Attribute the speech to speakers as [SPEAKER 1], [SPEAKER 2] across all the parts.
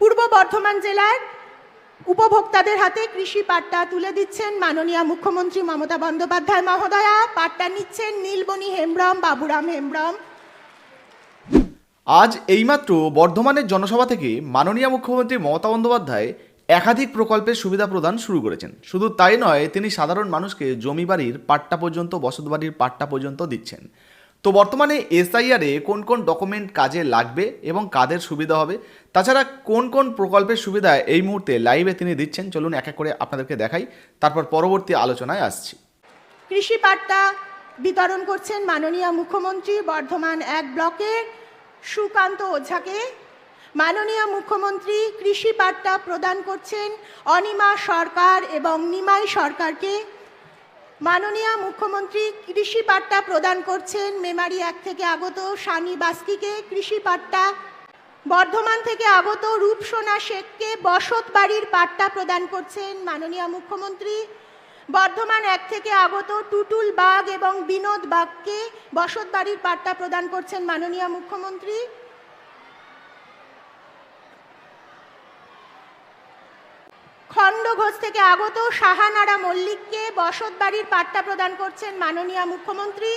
[SPEAKER 1] পূর্ব বর্ধমান জেলার উপভোক্তাদের হাতে কৃষি পাট্টা তুলে দিচ্ছেন মাননীয় মুখ্যমন্ত্রী মমতা বন্দ্যোপাধ্যায় মহোদয়া। পাট্টা নিচ্ছেন নীলবণী হেমব্রম, বাবুরাম হেমব্রম।
[SPEAKER 2] আজ এইমাত্র বর্ধমানের জনসভা থেকে মাননীয় মুখ্যমন্ত্রী মমতা বন্দ্যোপাধ্যায় একাধিক প্রকল্পের সুবিধা প্রদান শুরু করেছেন। শুধু তাই নয়, তিনি সাধারণ মানুষকে জমি বাড়ির পাট্টা পর্যন্ত, বসত বাড়ির পাট্টা পর্যন্ত দিচ্ছেন। তো বর্তমানে এসআইআরে কোন কোন ডকুমেন্ট কাজে লাগবে এবং কাদের সুবিধা হবে? তাছাড়া কোন কোন প্রকল্পের সুবিধা এই মুহূর্তে লাইভে তিনি দিচ্ছেন? চলুন এক এক করে আপনাদেরকে দেখাই। তারপর পরবর্তী আলোচনায় আসছি।
[SPEAKER 1] কৃষি পাট্টা বিতরণ করছেন মাননীয় মুখ্যমন্ত্রী বর্ধমান এক ব্লকের সুকান্ত ওঝাকে। মাননীয় মুখ্যমন্ত্রী কৃষি পাট্টা প্রদান করছেন অনিমা সরকার এবং নিমাই সরকারকে। মাননীয় মুখ্যমন্ত্রী কৃষি পাট্টা প্রদান করছেন মেমারি এক থেকে আগত সানি বাস্কিকে। কৃষি পাট্টা বর্ধমান থেকে আগত রূপসোনা শেখকে বসত বাড়ির পাট্টা প্রদান করছেন মাননীয় মুখ্যমন্ত্রী। বর্ধমান এক থেকে আগত টুটুল বাগ এবং বিনোদ বাগকে বসত বাড়ির পাট্টা প্রদান করছেন মাননীয় মুখ্যমন্ত্রী। খণ্ডঘোষ থেকে আগত সাহানারা মল্লিককে বসত বাড়ির পাট্টা প্রদান করছেন মাননীয় মুখ্যমন্ত্রী।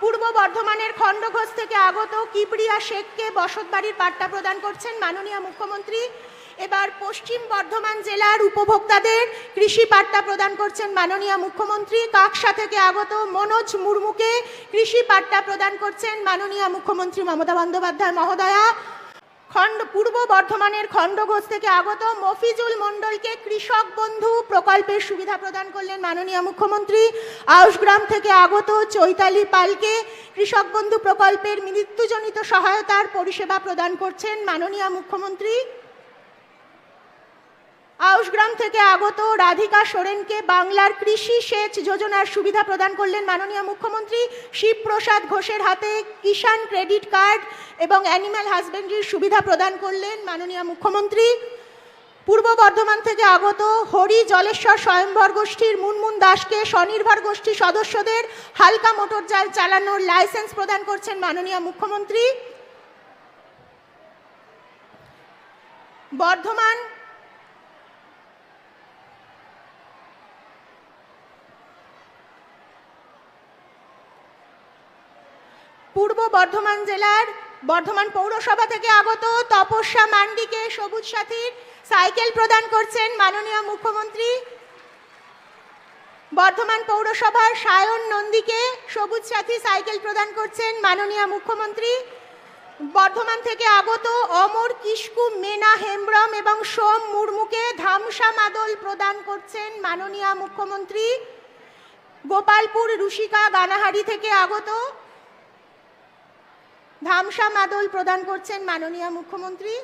[SPEAKER 1] পূর্ব বর্ধমানের খণ্ডঘোষ থেকে আগত কিবরিয়া শেখকে বসত বাড়ির পাট্টা প্রদান করছেন মাননীয় মুখ্যমন্ত্রী। এবার পশ্চিম বর্ধমান জেলার উপভোক্তাদের কৃষি পাট্টা প্রদান করছেন মাননীয় মুখ্যমন্ত্রী। কাকসা থেকে আগত মনোজ মুর্মুকে কৃষি পাট্টা প্রদান করছেন মাননীয় মুখ্যমন্ত্রী মমতা বন্দ্যোপাধ্যায় মহোদয়া। খণ্ড, পূর্ব বর্ধমানের খণ্ডঘোষ থেকে আগত মফিজুল মণ্ডলকে কৃষক বন্ধু প্রকল্পের সুবিধা প্রদান করলেন মাননীয় মুখ্যমন্ত্রী। আউশগ্রাম থেকে আগত চৈতালি পালকে কৃষক বন্ধু প্রকল্পের মৃত্যুজনিত সহায়তার পরিষেবা প্রদান করছেন মাননীয় মুখ্যমন্ত্রী। আউশগ্রাম থেকে আগত রাধিকা সোরেনকে বাংলার কৃষি সেচ যোজনার সুবিধা প্রদান করলেন মাননীয় মুখ্যমন্ত্রী শিবপ্রসাদ ঘোষের হাতে কিষাণ ক্রেডিট কার্ড এবং অ্যানিম্যাল হাজবেন্ড্রির সুবিধা প্রদান করলেন মাননীয় মুখ্যমন্ত্রী। পূর্ব বর্ধমান থেকে আগত হরি জলেশ্বর স্বয়ংভর গোষ্ঠীর মুনমুন দাসকে স্বনির্ভর গোষ্ঠী সদস্যদের হালকা মোটরযান চালানোর লাইসেন্স প্রদান করছেন মাননীয় মুখ্যমন্ত্রী। বর্ধমান পূর্ব বর্ধমান জেলার বর্ধমান পৌরসভা থেকে আগত তপস্যা মান্ডিকে সবুজ সাথীর সাইকেল প্রদান করছেন মাননীয় মুখ্যমন্ত্রী। বর্ধমান পৌরসভার সায়ন নন্দীকে সবুজ সাথী সাইকেল প্রদান করছেন মাননীয় মুখ্যমন্ত্রী। বর্ধমান থেকে আগত অমর কিস্কু মেনা, হেমব্রম এবং সোম মুর্মুকে ধামসা মাদল প্রদান করছেন মাননীয় মুখ্যমন্ত্রী। গোপালপুর, রুশিকা, গানাহারি থেকে আগত ধামসা মাদল প্রদান করছেন মাননীয় মুখ্যমন্ত্রী।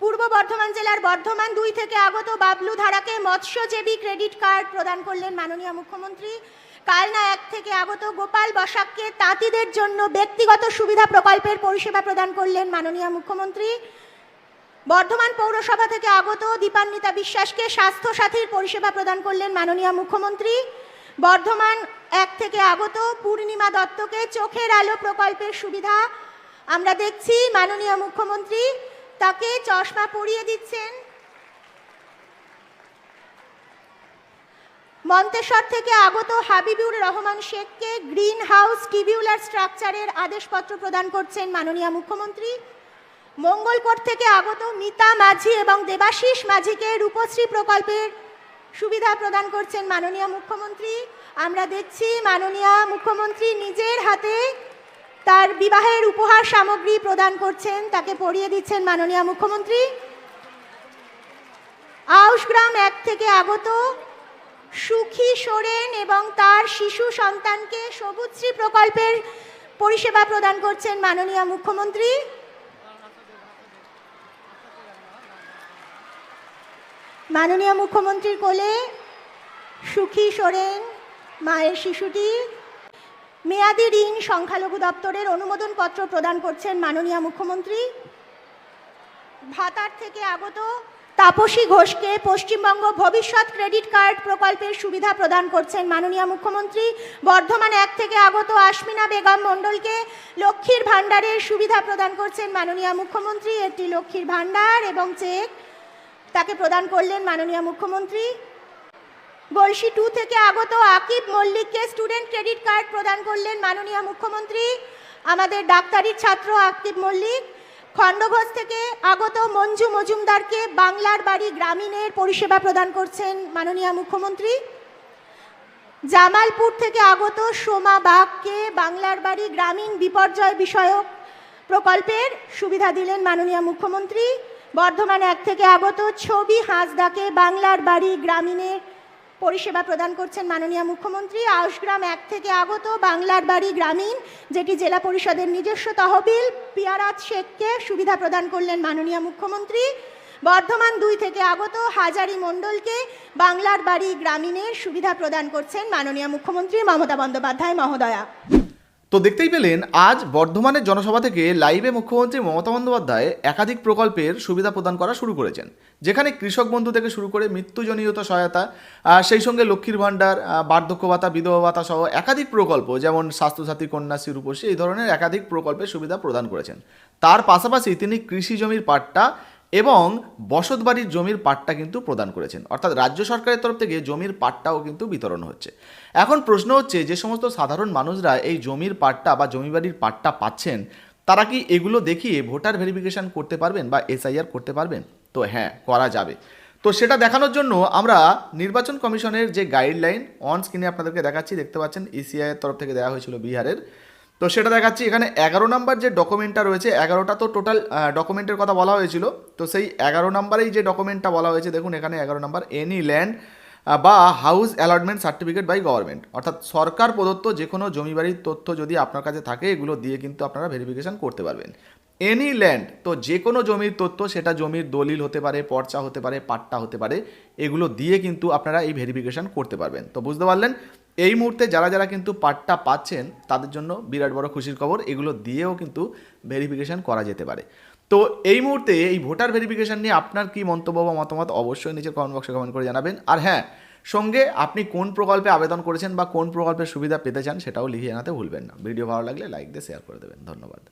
[SPEAKER 1] পূর্ব বর্ধমান জেলার বর্ধমান দুই থেকে আগত বাবলু ধারাকে মৎস্যজীবী ক্রেডিট কার্ড প্রদান করলেন মাননীয় মুখ্যমন্ত্রী। কালনা এক থেকে আগত গোপাল বসাককে তাঁতিদের জন্য ব্যক্তিগত সুবিধা প্রকল্পের পরিষেবা প্রদান করলেন মাননীয় মুখ্যমন্ত্রী। বর্ধমান পৌরসভা থেকে আগত দীপান্বিতা বিশ্বাসকে স্বাস্থ্যসাথীর পরিষেবা প্রদান করলেন মাননীয় মুখ্যমন্ত্রী। বর্ধমান এক থেকে আগত পূর্ণিমা দত্তকে চোখের আলো প্রকল্পের সুবিধা। আমরা দেখছি মাননীয় মুখ্যমন্ত্রী তাকে চশমা পরিয়ে দিচ্ছেন। মন্তেশ্বর থেকে আগত হাবিবুর রহমান শেখকে গ্রিন হাউস টিবিউলার স্ট্রাকচারের আদেশপত্র প্রদান করছেন মাননীয় মুখ্যমন্ত্রী। মঙ্গলকোট থেকে আগত মিতা মাঝি এবং দেবাশিস মাঝিকে রূপশ্রী প্রকল্পের সুবিধা প্রদান করছেন মাননীয় মুখ্যমন্ত্রী। আমরা দেখছি মাননীয় মুখ্যমন্ত্রী নিজের হাতে তার বিবাহের উপহার সামগ্রী প্রদান করছেন, তাকে পরিয়ে দিচ্ছেন মাননীয় মুখ্যমন্ত্রী। আউশগ্রাম এক থেকে আগত সুখী সোরেন এবং তার শিশু সন্তানকে সবুজশ্রী প্রকল্পের পরিষেবা প্রদান করছেন মাননীয় মুখ্যমন্ত্রী। মাননীয় মুখ্যমন্ত্রীর কোলে সুখী সোরেন, মায়ের শিশুটি। মেয়াদি ঋণ সংখ্যালঘু দপ্তরের অনুমোদনপত্র প্রদান করছেন মাননীয় মুখ্যমন্ত্রী। ভাতার থেকে আগত তাপসী ঘোষকে পশ্চিমবঙ্গ ভবিষ্যৎ ক্রেডিট কার্ড প্রকল্পের সুবিধা প্রদান করছেন মাননীয় মুখ্যমন্ত্রী। বর্ধমান এক থেকে আগত আশমিনা বেগম মণ্ডলকে লক্ষ্মীর ভাণ্ডারের সুবিধা প্রদান করছেন মাননীয় মুখ্যমন্ত্রী। একটি লক্ষ্মীর ভাণ্ডার এবং চেক তাকে প্রদান করলেন মাননীয় মুখ্যমন্ত্রী। গলসি টু থেকে আগত আকিব মল্লিককে স্টুডেন্ট ক্রেডিট কার্ড প্রদান করলেন মাননীয় মুখ্যমন্ত্রী। আমাদের ডাক্তারির ছাত্র আকিব মল্লিক, খণ্ডঘোষ থেকে আগত মঞ্জু মজুমদারকে বাংলার বাড়ি গ্রামীণের পরিষেবা প্রদান করছেন মাননীয় মুখ্যমন্ত্রী। জামালপুর থেকে আগত সোমা বাগকে বাংলার বাড়ি গ্রামীণ বিপর্যয় বিষয়ক প্রকল্পের সুবিধা দিলেন মাননীয় মুখ্যমন্ত্রী। বর্ধমান এক থেকে আগত ছবি হাঁসদাকে বাংলার বাড়ি গ্রামীণের পরিষেবা প্রদান করছেন মাননীয় মুখ্যমন্ত্রী। আউশগ্রাম এক থেকে আগত বাংলার বাড়ি গ্রামীণ, যেটি জেলা পরিষদের নিজস্ব তহবিল। পিয়ারাত শেখকে সুবিধা প্রদান করলেন মাননীয় মুখ্যমন্ত্রী। বর্ধমান দুই থেকে আগত হাজারি মণ্ডলকে বাংলার বাড়ি গ্রামীণের সুবিধা প্রদান করছেন মাননীয় মুখ্যমন্ত্রী মমতা বন্দ্যোপাধ্যায় মহোদয়া।
[SPEAKER 2] তো দেখতেই পেলেন, আজ বর্ধমানের জনসভা থেকে লাইভে মুখ্যমন্ত্রী মমতা বন্দ্যোপাধ্যায় একাধিক প্রকল্পের সুবিধা প্রদান করা শুরু করেছেন। যেখানে কৃষক বন্ধু থেকে শুরু করে মৃত্যুজনীয়তা সহায়তা সেই সঙ্গে লক্ষ্মীর ভাণ্ডার বার্ধক্য ভাতা, বিধবা ভাতা সহ একাধিক প্রকল্প, যেমন স্বাস্থ্যসাথী, কন্যাশ্রী রূপশ্রী এই ধরনের একাধিক প্রকল্পের সুবিধা প্রদান করেছেন। তার পাশাপাশি তিনি কৃষি জমির পাট্টা এবং বসত বাড়ির জমির পাট্টা কিন্তু প্রদান করেছেন। অর্থাৎ রাজ্য সরকারের তরফ থেকে জমির পাট্টাও কিন্তু বিতরণ হচ্ছে। এখন প্রশ্ন হচ্ছে, যে সমস্ত সাধারণ মানুষরা এই জমির পাট্টা বা জমি বাড়ির পাট্টা পাচ্ছেন, তারা কি এগুলো দেখিয়ে ভোটার ভেরিফিকেশন করতে পারবেন বা এসআইআর করতে পারবেন? তো হ্যাঁ করা যাবে। তো সেটা দেখানোর জন্য আমরা নির্বাচন কমিশনের যে গাইডলাইন, অন স্ক্রিনে আপনাদেরকে দেখাচ্ছি, দেখতে পাচ্ছেন ইসিআই এর তরফ থেকে দেওয়া হয়েছিল বিহারের। তো সেটা দেখাচ্ছি। এখানে এগারো নাম্বার যে ডকুমেন্টটা রয়েছে, এগারোটা তো টোটাল ডকুমেন্টের কথা বলা হয়েছিল। তো সেই এগারো নাম্বারেই যে ডকুমেন্টটা বলা হয়েছে, দেখুন এখানে এগারো নাম্বার এনি ল্যান্ড বা house allotment certificate by government অর্থাৎ সরকার প্রদত্ত যে কোনো জমি বাড়ির তথ্য যদি আপনার কাছে থাকে, এগুলো দিয়ে কিন্তু আপনারা ভেরিফিকেশন করতে পারবেন। এনি ল্যান্ড তো যে কোনো জমির তথ্য, সেটা জমির দলিল হতে পারে, পর্চা হতে পারে, পাট্টা হতে পারে, এগুলো দিয়ে কিন্তু আপনারা এই ভেরিফিকেশন করতে পারবেন। তো বুঝতে পারলেন? এই মুহূর্তে যারা যারা কিন্তু পার্টটা পাচ্ছেন, তাদের জন্য বিরাট বড় খুশির খবর। এগুলো দিয়েও কিন্তু ভেরিফিকেশান করা যেতে পারে। তো এই মুহূর্তে এই ভোটার ভেরিফিকেশান নিয়ে আপনার কি মন্তব্য বা মতামত অবশ্যই নিজের কমেন্ট বক্সে কমেন্ট করে জানাবেন। আর হ্যাঁ সঙ্গে আপনি কোন প্রকল্পে আবেদন করেছেন বা কোন প্রকল্পের সুবিধা পেতে চান সেটাও লিখে জানাতে ভুলবেন না। ভিডিও ভালো লাগলে লাইক দিয়ে শেয়ার করে দেবেন। ধন্যবাদ।